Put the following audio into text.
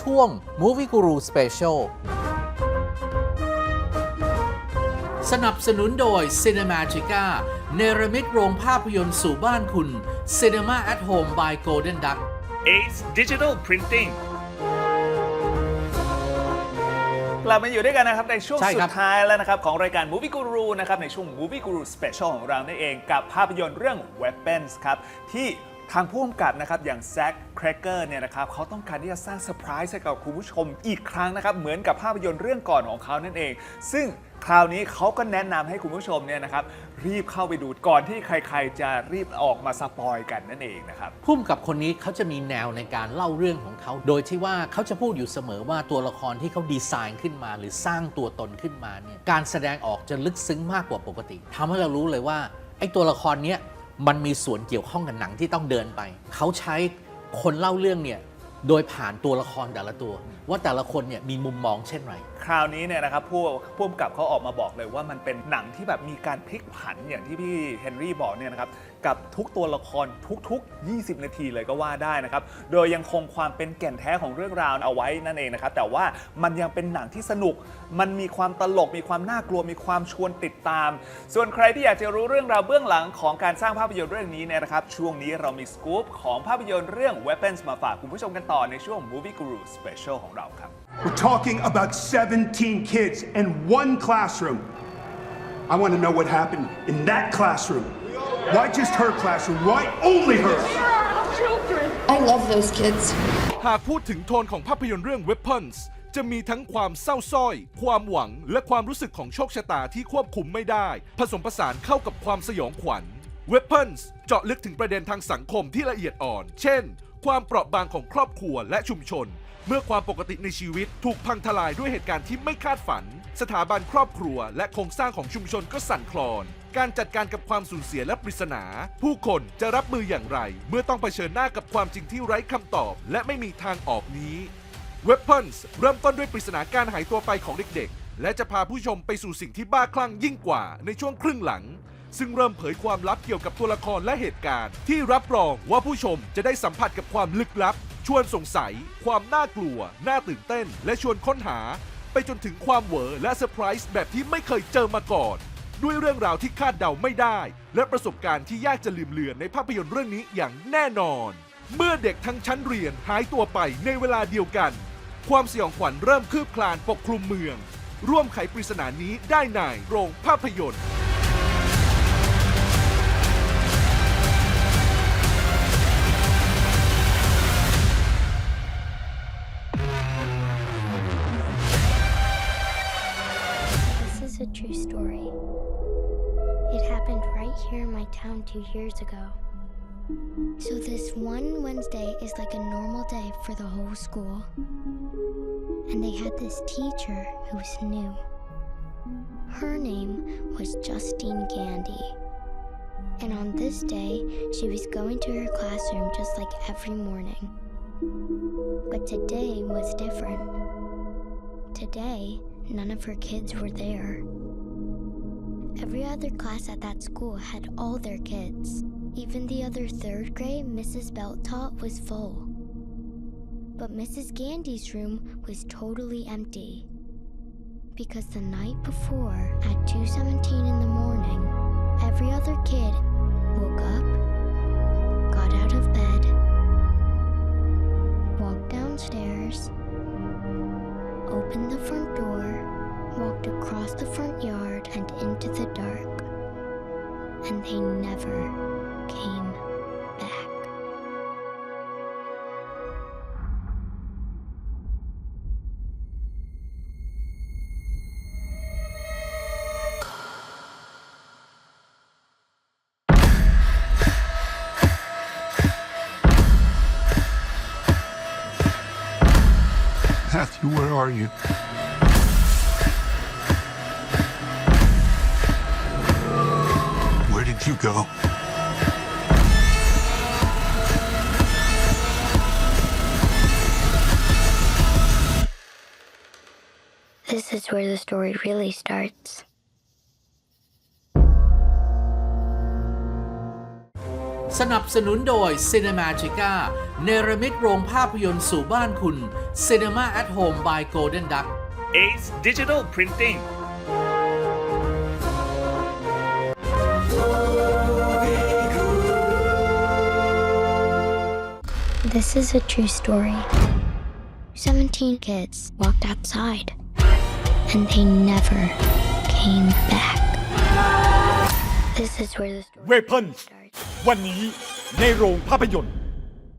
ช่วง Movie Guru Special สนับสนุนโดย Cinemagica เนรมิตโรงภาพยนตร์สู่บ้านคุณ Cinema at Home by Golden Duck Ace Digital Printing กลับมาอยู่ด้วยกันนะครับ ในช่วงใช่สุครับ ดท้ายแล้วนะครับ ของรายการ Movie Guru นะครับ ในช่วง Movie Guru Special ของเรานั่นเองกับภาพยนตร์เรื่อง Weapons ครับ ที่ ทางผู้กำกับนะครับอย่างแซคแครกเกอร์เนี่ยนะครับเขาต้องการที่จะสร้างเซอร์ไพรส์ให้กับคุณผู้ชมอีกครั้งนะครับเหมือนกับภาพยนตร์เรื่องก่อนของเขานั่นเอง ซึ่งคราวนี้เขาก็แนะนำให้คุณผู้ชมเนี่ยนะครับรีบเข้าไปดูก่อนที่ใครๆ จะรีบออกมาสปอยกันนั่นเองนะครับ พุ่มกับคนนี้เขาจะมีแนวในการเล่าเรื่องของเขา โดยที่ว่าเขาจะพูดอยู่เสมอว่าตัวละครที่เขาดีไซน์ขึ้นมา หรือสร้างตัวตนขึ้นมาเนี่ยการแสดงออกจะลึกซึ้งมากกว่าปกติทำให้เรารู้เลยว่าไอ้ตัวละครเนี้ย มันมีส่วนเกี่ยวข้องกับหนังที่ต้องเดินไป เขาใช้คนเล่าเรื่องเนี่ยโดยผ่านตัวละครแต่ละตัว ว่าแต่ละคนเนี่ยมีมุมมองเช่นไร คราวนี้เนี่ยนะครับผู้ผู้กำกับเขาออกมาบอกเลยว่ามันเป็นหนังที่แบบมีการพลิกผันอย่างที่พี่เฮนรี่บอกเนี่ยนะครับ กับทุกตัวละครทุก ๆ 20 นาทีเลยก็ว่าได้นะครับ โดยยังคงความเป็นแก่นแท้ของเรื่องราวเอาไว้นั่นเองนะครับ แต่ว่ามันยังเป็นหนังที่สนุก มันมีความตลก มีความน่ากลัว มีความชวนติดตาม ส่วนใครที่อยากจะรู้เรื่องราวเบื้องหลังของการสร้างภาพยนตร์เรื่องนี้เนี่ยนะครับ ช่วงนี้เรามีสกู๊ปของภาพยนตร์เรื่อง Weapons มาฝากคุณผู้ชมกันต่อในช่วง Movie Guru Special ของเราครับ We're talking about 17 kids in one classroom. I want to know what happened in that classroom. Why just her classroom? Why only her? I love those kids. หากพูดถึงโทนของภาพยนตร์เรื่อง Weapons จะมีทั้งความเศร้าสร้อย ความหวัง และความรู้สึกของโชคชะตาที่ควบคุมไม่ได้ ผสมผสานเข้ากับความสยองขวัญ Weapons เจาะลึกถึงประเด็นทางสังคมที่ละเอียดอ่อน เช่น ความเปราะบางของครอบครัวและชุมชน เมื่อความปกติในชีวิตถูกพังทลายด้วยเหตุการณ์ที่ไม่คาดฝัน สถาบันครอบครัว และโครงสร้างของชุมชนก็สั่นคลอน การจัดการกับความสูญเสียและปริศนา ผู้คนจะรับมืออย่างไร เมื่อต้องเผชิญหน้ากับความจริงที่ไร้คำตอบ และไม่มีทางออกนี้ Weapons เริ่มต้นด้วยปริศนาการหายตัวไปของเด็กๆ และจะพาผู้ชมไปสู่สิ่งที่บ้าคลั่งยิ่งกว่าในช่วงครึ่งหลัง ซึ่งเริ่มเผยความลับเกี่ยวกับตัวละครและเหตุการณ์ ที่รับรองว่าผู้ชมจะได้สัมผัสกับความลึกลับ ชวนสงสัย ความน่ากลัว น่าตื่นเต้น และชวนค้นหา ไปจนถึงความเหวอและเซอร์ไพรส์แบบที่ไม่เคยเจอมาก่อน ด้วยเรื่องราวที่คาดเดาไม่ได้ และประสบการณ์ที่ยากจะลืมเลือนในภาพยนตร์เรื่องนี้อย่างแน่นอน เมื่อเด็กทั้งชั้นเรียนหายตัวไปในเวลาเดียวกัน ความสยองขวัญเริ่มคืบคลานปกคลุมเมือง ร่วมไขปริศนานี้ได้ในโรงภาพยนตร์ true story. It happened right here in my town two years ago. So, this one Wednesday is like a normal day for the whole school. And they had this teacher who was new. Her name was Justine Gandy. And on this day, she was going to her classroom just like every morning. But today was different. Today, none of her kids were there. Every other class at that school had all their kids. Even the other third grade Mrs. Belt taught was full. But Mrs. Gandy's room was totally empty. Because the night before, at 2:17 in the morning, every other kid woke up, And they never came back. Matthew, where are you? Go? This is where the story really starts. สนับสนุนโดย Cinemagica เนรมิตโรงภาพยนตร์สู่บ้านคุณ Cinema at Home by Golden Duck Ace Digital Printing This is a true story. 17 kids walked outside, and they never came back. This is where the story Weapons starts. วันนี้ในโรงภาพยนตร์